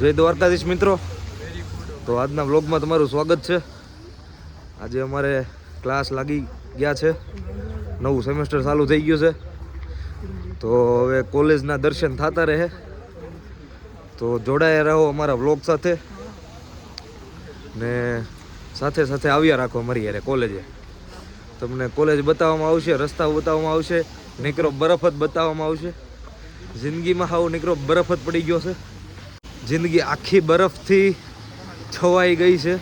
જય દ્વારકાધીશ મિત્રો. તો આજના વ્લોગમાં તમારું સ્વાગત છે. આજે અમારે ક્લાસ લાગી ગયા છે. નવું સેમેસ્ટર ચાલુ થઈ ગયું છે. તો હવે કોલેજના દર્શન થતા રહે. તો જોડાયા રહો અમારા વ્લોગ સાથે. ને સાથે સાથે આવ્યા રાખો અમારી યારે કોલેજે. તમને કોલેજ બતાવવામાં આવશે, રસ્તાઓ બતાવવામાં આવશે, નીકળો બરફ જ બતાવવામાં આવશે. જિંદગીમાં હાવ નીકળો બરફ જ પડી ગયો છે. જિંદગી આખી બરફથી છવાઈ ગઈ છે.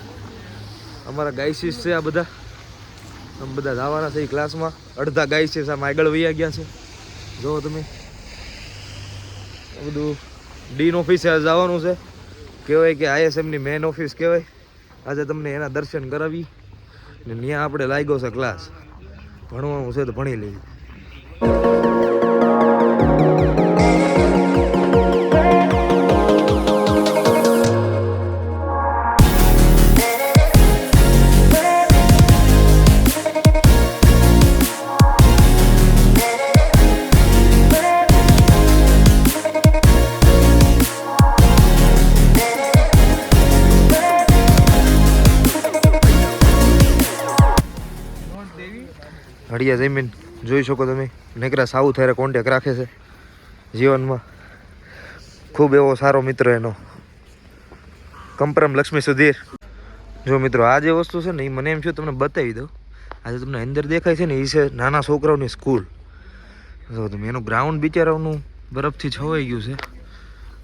અમારા ગાયસીસ છે આ બધા. આમ બધા જવાના છે ક્લાસમાં અડધા ગાયસીસ આમ આગળ વૈયા ગયા છે. જુઓ તમે. બધું ડીન ઓફિસે જવાનું છે. કહેવાય કે આઈએસએમની મેન ઓફિસ કહેવાય. આજે તમને એના દર્શન કરાવી. ને ત્યાં આપણે લાગ્યો છે ક્લાસ ભણવાનું છે તો ભણી લઈએ. હળિયા જમીન જોઈ શકો તમે. નેકરા સાઉથ હારે કોન્ટેક રાખે છે જીવનમાં. ખૂબ એવો સારો મિત્ર એનો. કંપરમ લક્ષ્મી સુધીર. જો મિત્રો, આ જે વસ્તુ છે ને એ મને એમ છે તમને બતાવી દઉં. આજે તમને અંદર દેખાય છે ને એ છે નાના છોકરાઓની સ્કૂલ. જો તમે એનું ગ્રાઉન્ડ બિચારાઓનું બરફથી છવાઈ ગયું છે.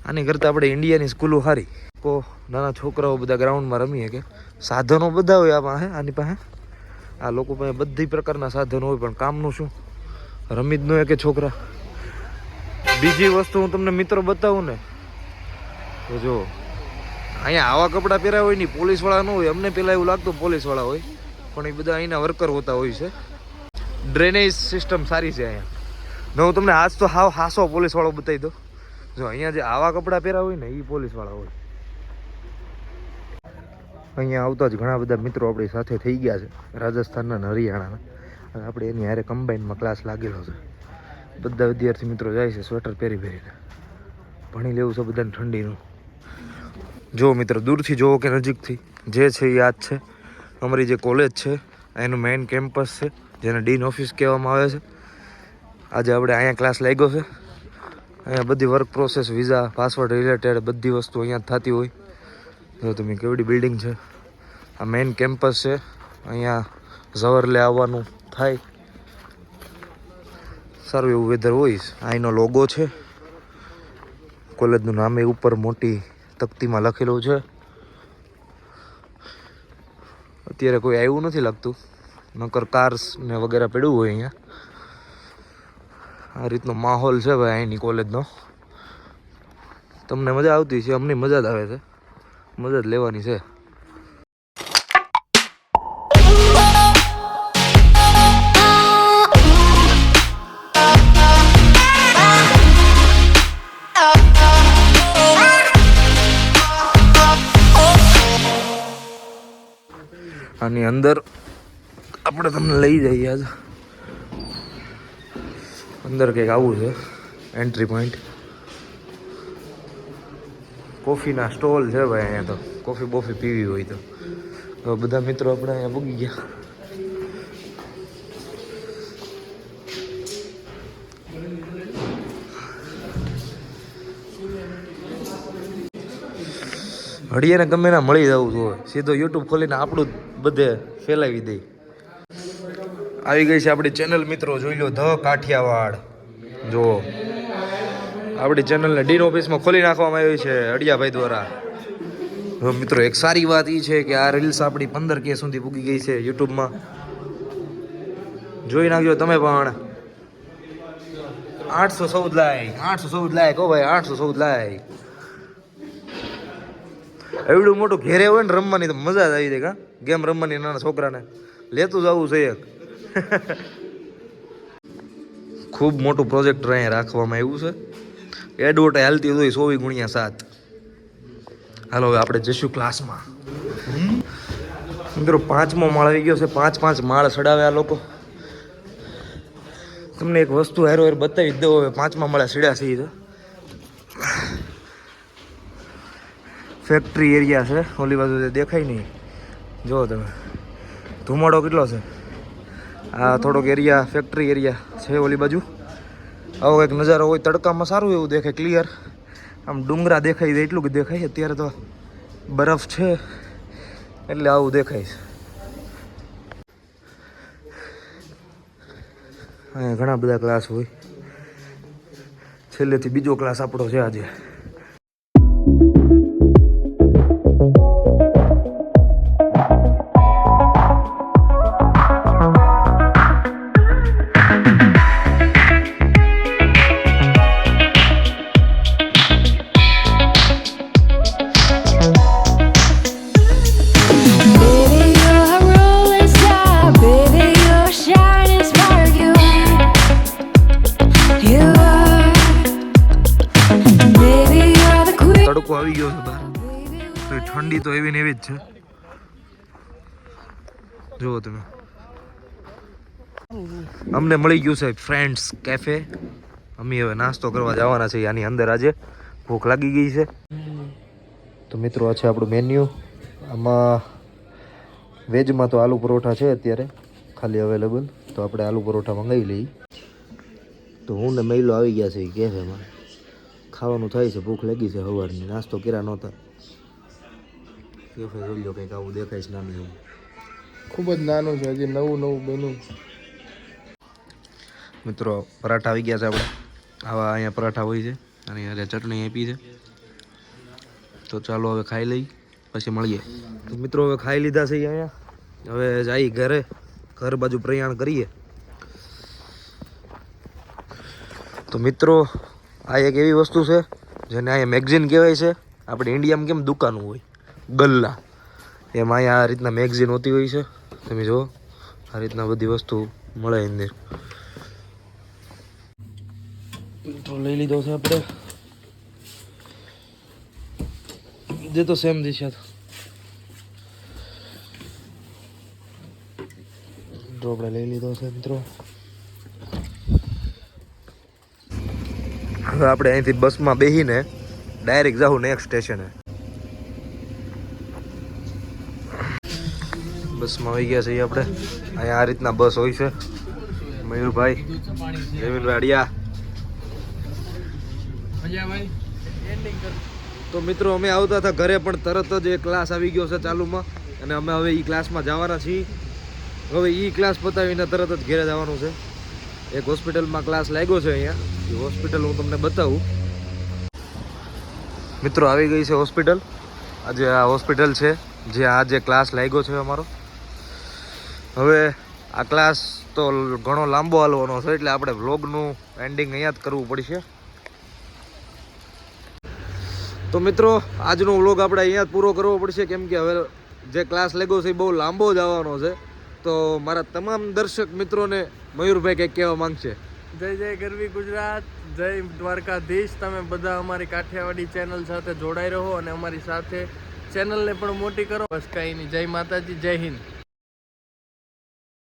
આની કરતાં આપણે ઇન્ડિયાની સ્કૂલો સારી કો નાના છોકરાઓ બધા ગ્રાઉન્ડમાં રમીએ કે? સાધનો બધા હોય આમાં, હે? આની પાસે? આ લોકો પાસે બધી પ્રકારના સાધનો હોય, પણ કામનું શું? રમી જ કે છોકરા. બીજી વસ્તુ હું તમને મિત્રો બતાવું ને, તો જો, અહીંયા આવા કપડાં પહેર્યા હોય નહીં પોલીસવાળા ન હોય, અમને પહેલાં એવું લાગતું પોલીસવાળા હોય, પણ એ બધા અહીંના વર્કર હોતા હોય છે. ડ્રેનેજ સિસ્ટમ સારી છે અહીંયા. ને હું તમને આજ તો હાવ હાસો પોલીસવાળો બતાવી દઉં. જો અહીંયા જે આવા કપડાં પહેર્યા હોય ને એ પોલીસવાળા હોય. અહીંયા આવતા જ ઘણા બધા મિત્રો આપણી સાથે થઈ ગયા છે, રાજસ્થાનના અને હરિયાણાના. અને આપણે એની હારે કમ્બાઈનમાં ક્લાસ લાગેલો છે. બધા વિદ્યાર્થી મિત્રો જાય છે સ્વેટર પહેરી પહેરીને. ભણી લેવું છે બધાને ઠંડીનું. જો મિત્રો, દૂરથી જોવો કે નજીકથી, જે છે એ યાદ છે. અમારી જે કોલેજ છે, એનું મેઇન કેમ્પસ છે, જેને ડીન ઓફિસ કહેવામાં આવે છે. આજે આપણે અહીંયા ક્લાસ લાગ્યો છે. અહીંયા બધી work process visa password related બધી વસ્તુ અહીંયા થતી હોય. જો તમે કેવડી બિલ્ડિંગ છે? આ મેઇન કેમ્પસ છે. અહીંયા ઝવરલે આવવાનું થાય. સારું એવું વેધર હોય. અહીંનો લોગો છે. કોલેજનું નામ એ ઉપર મોટી તકતીમાં લખેલું છે. અત્યારે કોઈ આવ્યું નથી લાગતું. નકર કાર્સ ને વગેરે પડ્યું હોય અહીંયા. આ રીતનો માહોલ છે ભાઈ અહીંની કોલેજનો. તમને મજા આવતી છે અમને મજા જ આવે છે. મદદ લેવાની છે. આની અંદર આપણે તમને લઈ જઈએ આજ. અંદર કંઈક આવું છે. એન્ટ્રી પોઈન્ટ કોફીના સ્ટોલ છે ભાઈ અહીંયા તો. કોફી બોફી પીવી હોય તો. તો બધા મિત્રો આપણે અહીંયા ભૂગી ગયા. હળિયાને ગમે ના મળી જવું જોઈએ સીધો યુટ્યુબ ખોલીને આપણું બધે ફેલાવી દઈ આવી ગઈ છે આપણી ચેનલ મિત્રો, જોઈ લો, ધ કાઠિયાવાડ. જો આપણી ચેનલને ડીન ઓફિસમાં ખોલી નાખવામાં આવી છે અડિયાભાઈ દ્વારા. મિત્રો, એક સારી વાત એ છે કે આ રીલ્સ આપણી પંદર કે સુધી પૂગી ગઈ છે યુટ્યુબમાં જોઈ નાખજો તમે પણ. આઠસો ચૌદ લાઈક આઠસો ચૌદ લાયક હો ભાઈ, આઠસો ચૌદ લાયક એવડું મોટું ઘેરે હોય ને રમવાની તો મજા જ આવી જાય કા? ગેમ રમવાની નાના છોકરાને. લેતું જવું છે એક. ખૂબ મોટું પ્રોજેક્ટર અહીંયા રાખવામાં આવ્યું છે. એડવર્ટાઈ હાલતી હોય સોવી ગુણ્યા સાત. હાલો, હવે આપણે જઈશું ક્લાસમાં. મિત્રો, પાંચમો માળ આવી ગયો છે. પાંચ પાંચ માળ ચડાવે આ લોકો. તમને એક વસ્તુ હેરો હેર બતાવી દઉં, હવે પાંચમા માળા સીડ્યા છે તો. ફેક્ટરી એરિયા છે. ઓલી બાજુ દેખાય નહીં જુઓ તમે. ધુમાડો કેટલો છે? આ થોડોક એરિયા ફેક્ટરી એરિયા છે ઓલી બાજુ. આવો કંઈક નજારો હોય તડકામાં સારું એવું દેખાય ક્લિયર આમ ડુંગરા દેખાય છે, એટલું કે દેખાય અત્યારે તો બરફ છે, એટલે આવું દેખાય અહીંયા ઘણા બધા ક્લાસ હોય. છેલ્લેથી બીજો ક્લાસ આપણો છે આજે. તડકો આવી ગયો છે બહાર. ઠંડી તો એવી ને એવી જ છે. જુઓ તમે. અમને મળી ગયું છે ફ્રેન્ડ્સ કેફે અમે હવે નાસ્તો કરવા જવાના છે આની અંદર આજે. ભૂખ લાગી ગઈ છે. તો મિત્રો, આ છે આપણું મેન્યુ આમાં વેજમાં તો આલુ પરોઠા છે અત્યારે, ખાલી અવેલેબલ તો આપણે આલુ પરોઠા મંગાવી લઈએ. તો હું ને મહિલો આવી ગયા છે કેફેમાં. ખાવાનું થાય છે ભૂખ લાગી છે સવારની નાસ્તો કર્યા નહોતા. કેફે જોઈ લો કંઈક આવું દેખાય છે નાનું એવું. ખૂબ જ નાનું છે હજી નવું નવું બન્યું. મિત્રો પરાઠા આવી ગયા છે આપણે. આવા અહીંયા પરાઠા હોય છે અને અરે ચટણી આપી છે. તો ચાલો હવે ખાઈ લઈ પછી મળીએ. તો મિત્રો હવે ખાઈ લીધા છે અહીંયા. હવે જઈ ઘરે. ઘર બાજુ પ્રયાણ કરીએ. તો મિત્રો, આ એક એવી વસ્તુ છે, જેને અહીંયા મેગઝીન કહેવાય છે. આપણે ઇન્ડિયામાં કેમ દુકાનો હોય? ગલ્લા. એમાં અહીંયા આ રીતના મેગઝીન હોતી હોય છે. તમે જુઓ, આ રીતના બધી વસ્તુ મળે અંદર. તો લઈ લીધો છે આપણે. જે તો સેમ દિશા આપણે લઈ લીધો છે, મિત્રો. હવે આપણે અહીંથી બસમાં બેસીને ડાયરેક્ટ જાઉં નેક્સ્ટ સ્ટેશને બસમાં આવી ગયા છીએ આપણે. અહીંયા આ રીતના બસ હોય છે. મયુરભાઈ જમીનભાઈ અડિયા તો મિત્રો, અમે આવતા હતા ઘરે, પણ તરત જ એ ક્લાસ આવી ગયો છે ચાલુમાં. અને અમે હવે એ ક્લાસમાં જવાના છીએ. હવે એ ક્લાસ પતાવીને તરત જ ઘેરે જવાનું છે. એક હોસ્પિટલમાં ક્લાસ લાગ્યો છે અહીંયા. એ હોસ્પિટલ હું તમને બતાવું. મિત્રો, આવી ગઈ છે હોસ્પિટલ આજે આ હોસ્પિટલ છે, જે આ જે ક્લાસ લાગ્યો છે અમારો. હવે આ ક્લાસ તો ઘણો લાંબો હાલવાનો છે, એટલે આપણે વ્લોગનું એન્ડિંગ અહીંયા જ કરવું પડશે. તો મિત્રો, આજનો વ્લોગ આપણે અહીંયા જ પૂરો કરવો પડશે, કેમ કે હવે જે ક્લાસ લાગ્યો છે એ બહુ લાંબો જ આવવાનો છે. તો મારા તમામ દર્શક મિત્રોને મયુરભાઈ કંઈક કહેવા માંગશે? જય જય ગરવી ગુજરાત, જય દ્વારકાધીશ. તમે બધા અમારી કાઠિયાવાડી ચેનલ સાથે જોડાઈ રહો અને અમારી સાથે ચેનલને પણ મોટી કરો. બસ કાંઈ નહીં. જય માતાજી, જય હિન્દ.